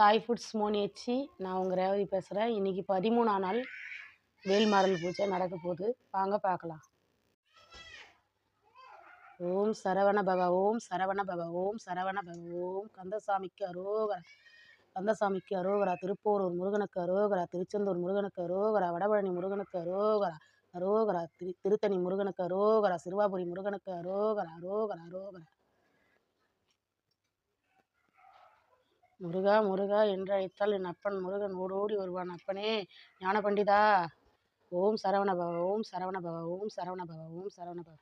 Sai foods மோனியச்சி நான் உங்கள் ரேவதி பேசுகிறேன் இன்றைக்கி பதிமூணாம் நாள் வேல்மாறல் பூஜை நடக்க போகுது. வாங்க பார்க்கலாம். ஓம் சரவண பவ ஓம் சரவண பவ ஓம் சரவண பவ ஓம் கந்தசாமிக்கு அரோகரா கந்தசாமிக்கு அரோகரா திருப்போரூர் முருகனுக்கு அரோகரா திருச்செந்தூர் முருகனுக்கு அரோகரா வடபழனி முருகனுக்கு அரோகரா அரோகரா திரு திருத்தணி முருகனுக்கு அரோகரா சிறுவாபுரி முருகனுக்கு அரோகரா அரோகரா அரோகரா. முருகா முருகா என்று அழைத்தால் என் அப்பன் முருகன் ஓடோடி வருவான் அப்பனே ஞான பண்டிதா ஓம் சரவண பவ ஓம் சரவண பவ ஓம் சரவண பவ ஓம் சரவண பவ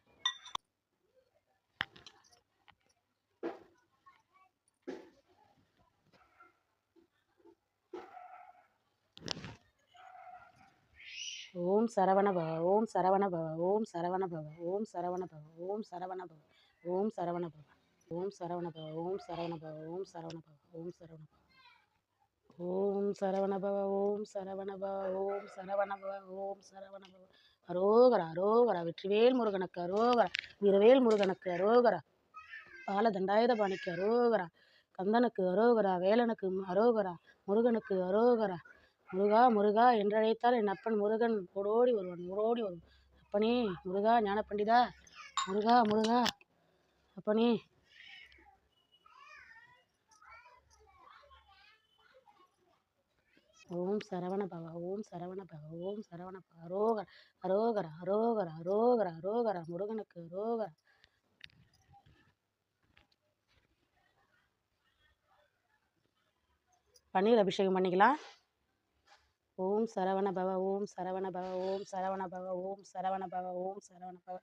ஓம் சரவண பவ ஓம் சரவண பவ ஓம் சரவண பவ ஓம் சரவண பவ ஓம் சரவண பவ ஓம் சரவண பவ ஓம் சரவணபவ ஓம் சரவணபவ ஓம் சரவணபவ ஓம் சரவணபவ ஓம் சரவணபவ ஓம் சரவணபவ ஓம் சரவணபவ ஓம் சரவணபவ அரோகரா அரோகரா வெற்றிவேல் முருகனுக்கு அரோகரா வீரவேல் முருகனுக்கு அரோகரா. பால தண்டாயுதபாணிக்கு அரோகரா கந்தனுக்கு அரோகரா வேலனுக்கு அரோகரா முருகனுக்கு அரோகரா. முருகா முருகா என்றழைத்தால் என் அப்பன் முருகன் ஓடோடி வருவான் ஓடோடி வருவான். அப்பனே முருகா ஞான பண்டிதா முருகா முருகா. அப்பனே ஓம் சரவண பவ ஓம் சரவண பவ ஓம் சரவண பவ. அரோகர அரோகர அரோகர அரோகர அரோகர முருகனுக்கு அரோகர பன்னீர் அபிஷேகம் பண்ணிக்கலாம். ஓம் சரவண பவ ஓம் சரவண பவ ஓம் சரவண பவ ஓம் சரவண பவ ஓம் சரவண பவ.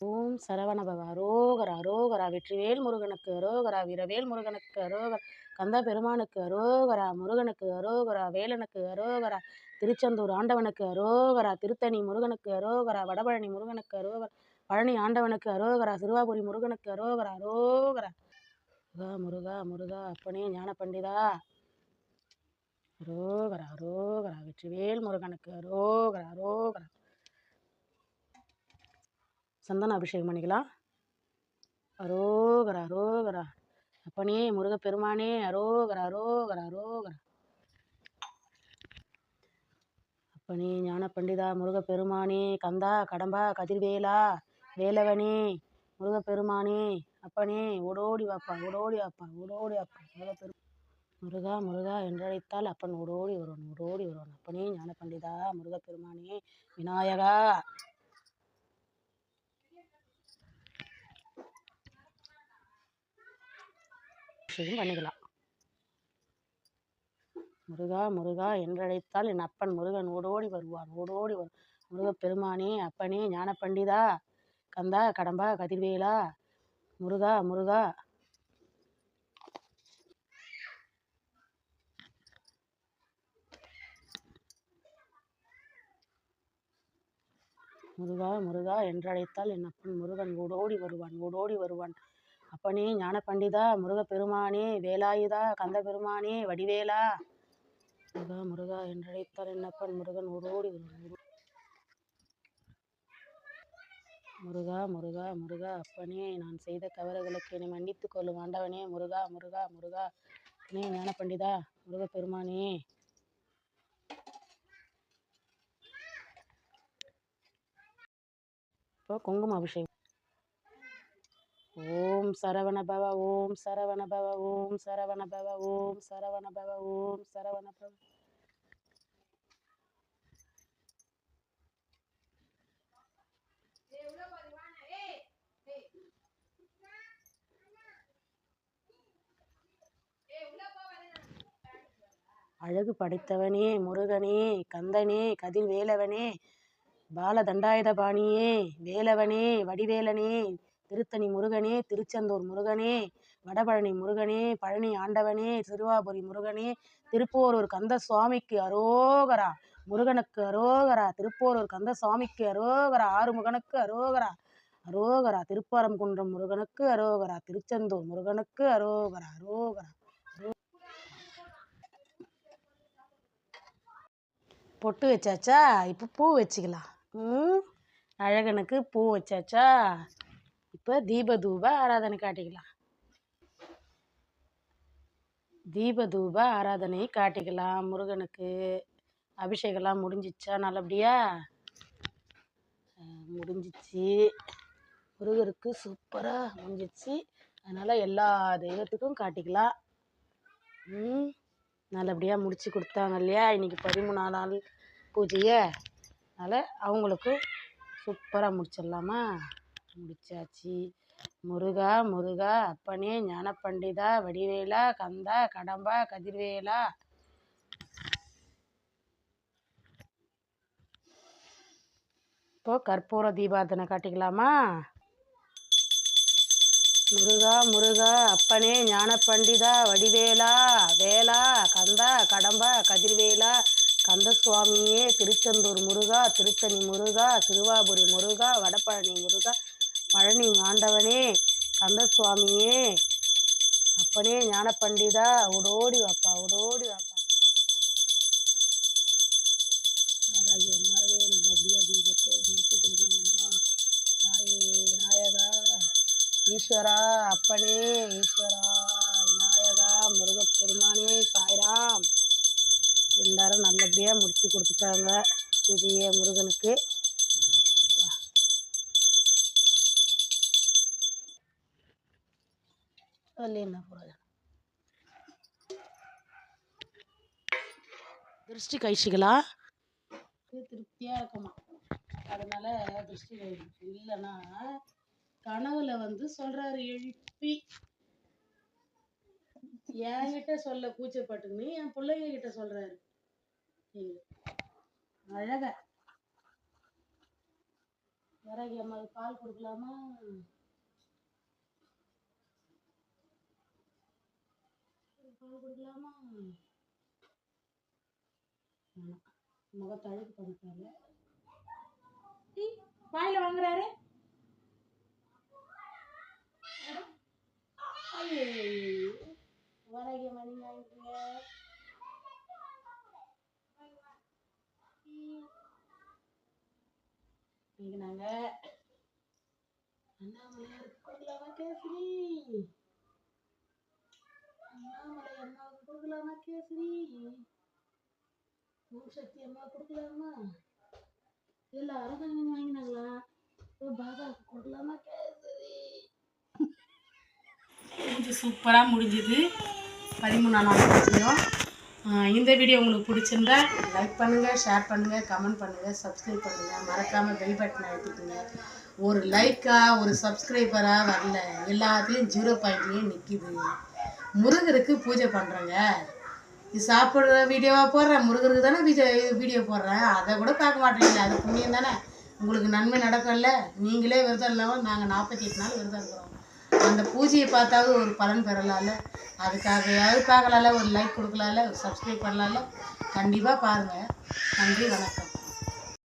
ஓம் சரவண பவ அரோகரா அரோகரா வெற்றிவேல் முருகனுக்கு அரோகரா வீரவேல் முருகனுக்கு அரோகரா கந்த பெருமானுக்கு அரோகரா முருகனுக்கு அரோகரா வேலனுக்கு அரோகரா திருச்செந்தூர் ஆண்டவனுக்கு அரோகரா திருத்தணி முருகனுக்கு அரோகரா வடபழனி முருகனுக்கு அரோகரா பழனி ஆண்டவனுக்கு அரோகரா சிறுவாபுரி முருகனுக்கு அரோகரா அரோகரா. முருகா முருகா முருகா அப்பனே ஞான பண்டிதா அரோகரா அரோகரா வெற்றிவேல் முருகனுக்கு அரோகரா அரோகரா. சந்தன அபிஷேகம் பண்ணிக்கலாம். அரோகரா அரோகரா. அப்பனே முருகப்பெருமானே அரோகரா அரோகரா அரோகரா. அப்பனே ஞான பண்டிதா முருகப்பெருமானே கந்தா கடம்பா கதிர்வேலா வேலவனே முருகப்பெருமானே. அப்பனே ஓடோடி வாப்பா ஓடோடி வாப்பா ஓடோடி வாப்பா முருகப்பெரு முருகா முருகா என்றழைத்தால் அப்பன் ஓடோடி வருவான் ஓடோடி வருவான். அப்பனே ஞான பண்டிதா முருகப்பெருமானே விநாயகா. அபிஷேகம் பண்ணிக்கலாம். முருகா முருகா என்றழைத்தால் என் அப்பன் முருகன் ஓடோடி வருவான் ஓடோடி வருவான் முருகப்பெருமானே அப்பனே ஞான பண்டிதா கந்தா கடம்பா கதிர்வேலா முருகா முருகா. முருகா முருகா என்றழைத்தால் என் அப்பன் முருகன் ஓடோடி வருவான் ஓடோடி வருவான். அப்பனே ஞான பண்டிதா முருகப்பெருமானே வேலாயுதா கந்த பெருமானே வடிவேலா. முருகா முருகா என்றழைத்தால் என்னப்பன் முருகன் ஓடோடி முருகா முருகா முருகா அப்பனே நான் செய்த தவறுகளுக்கு என்னை மன்னித்து கொள்ளும் ஆண்டவனே. முருகா முருகா முருகா அப்பனே ஞான பண்டிதா முருகப்பெருமானே. இப்போ குங்கும அபிஷேகம் ஓம் சரவண பவ ஓம் சரவண பவ ஓம் சரவண பவ ஓம் சரவண பவ ஓம் சரவண பவ. அழகு படைத்தவனே முருகனே கந்தனே கதிர்வேலவனே பால பாலதண்டாயுதபாணியே வேலவனே வடிவேலனே திருத்தணி முருகனே திருச்செந்தூர் முருகனே வடபழனி முருகனே பழனி ஆண்டவனே சிறுவாபுரி முருகனே திருப்போரூர் கந்த சுவாமிக்கு அரோகரா முருகனுக்கு அரோகரா திருப்போரூர் கந்த சுவாமிக்கு அரோகரா ஆறுமுகனுக்கு அரோகரா அரோகரா திருப்பரங்குன்றம் முருகனுக்கு அரோகரா திருச்செந்தூர் முருகனுக்கு அரோகரா அரோகரா. பொட்டு வச்சாச்சா? இப்போ பூ வச்சுக்கலாம். ம்? அழகனுக்கு பூ வச்சாச்சா? இப்போ தீப தூப ஆராதனை காட்டிக்கலாம். தீப தூப ஆராதனை காட்டிக்கலாம் முருகனுக்கு அபிஷேகம்லாம் முடிஞ்சிச்சா? நல்லபடியா? முடிஞ்சிச்சு. முருகருக்கு சூப்பராக முடிஞ்சிச்சு. அதனால் எல்லா தெய்வத்துக்கும் காட்டிக்கலாம். ம் நல்லபடியாக முடிச்சு கொடுத்தாங்க இல்லையா? இன்றைக்கி பதிமூணாம் நாள் பூஜையை. அதனால் அவங்களுக்கும் சூப்பராக முடிச்சிடலாமா? முடிச்சாச்சு. முருகா முருகா அப்பனே ஞானப்பண்டிதா வடிவேலா கந்தா கடம்பா கதிர்வேலா. இப்போ கற்பூர தீபாரதனை காட்டிக்கலாமா? முருகா முருகா அப்பனே ஞானப்பண்டிதா வடிவேலா வேலா கந்தா கடம்பா கதிர்வேலா. கந்தசுவாமியே திருச்செந்தூர் முருகா திருத்தணி முருகா திருவாபுரி முருகா வடபழனி முருகா பழனி ஆண்டவனே கந்தசுவாமியே. அப்பனே ஞானப்பண்டிதா ஓடோடி வாப்பா ஓடோடி வாப்பா. அம்மாவே நல்லபடியாக தீபத்தை முடிச்சு தாயே விநாயகா ஈஸ்வரா அப்பனே ஈஸ்வரா விநாயகா முருகப்பெருமானே சாய்ராம். எல்லாரும் நல்லபடியாக முடிச்சு கொடுத்துட்டாங்க. பூஜையை முருகனுக்கு. அதில் என்ன பிரயோஜனம் திருஷ்டி கழிச்சிக்கலாம் திருப்தியாக இருக்குமா அதனால திருஷ்டி கழிச்சு இல்லைன்னா கனவுல வந்து சொல்கிறாரு எழுப்பி என்கிட்ட சொல்ல கூச்சப்பட்டுன்னு என் பிள்ளைங்க கிட்ட சொல்கிறாரு அழக வரகி அம்மாவுக்கு பால் கொடுக்கலாமா பால் கொடுக்கலாமா வேணாம் முகத்தை அழுக்கு பண்ணிட்டாங்க வாயில் வாங்குறாரு. வரகி மணி நீங்க வாங்கிக்கோங்க இன்னைக்கு நாங்க அண்ணாமலையாருக்கு கொடுக்கலாமா கேசரி அண்ணாமலை அம்மாவுக்கு கொடுக்கலாமா கேசரி ஓம் சக்தி அம்மா கொடுக்கலாமா? எல்லாரும் கொஞ்சம் வாங்கினாங்களா? பாபா கொடுக்கலாமா? கேசரி. சூப்பராக முடிஞ்சுது. பதிமூணாம் நாள் பூஜையும் இந்த வீடியோ உங்களுக்கு பிடிச்சிருந்தா லைக் பண்ணுங்கள் ஷேர் பண்ணுங்கள் கமெண்ட் பண்ணுங்கள் சப்ஸ்கிரைப் பண்ணுங்கள் மறக்காமல் பெல் பட்டனை அழுத்திக்கோங்க. ஒரு லைக்காக ஒரு சப்ஸ்கிரைபராக வரல. எல்லாத்துலேயும் ஜீரோ பாயிண்ட்லேயும் நிற்கிது முருகருக்கு பூஜை பண்ணுறேங்க இது சாப்பிட்ற வீடியோவாக போடுறேன் முருகருக்கு தானே வீடியோ வீடியோ போடுறேன். அதை கூட பார்க்க மாட்டேங்கல அது புண்ணியம் தானே. உங்களுக்கு நன்மை நடக்கல நீங்களே விரதம் இல்லாமல் நாங்கள் நாற்பத்தி எட்டு நாள் விரதம் இருக்கிறோம். அந்த பூஜையை பார்த்தாவது ஒரு பலன் பெறலாம்ல அதுக்காகயாவது பார்க்கலாம்ல ஒரு லைக் கொடுக்கலாம்ல ஒரு சப்ஸ்கிரைப் பண்ணலாம்ல கண்டிப்பாக பாருங்கள் நன்றி வணக்கம்.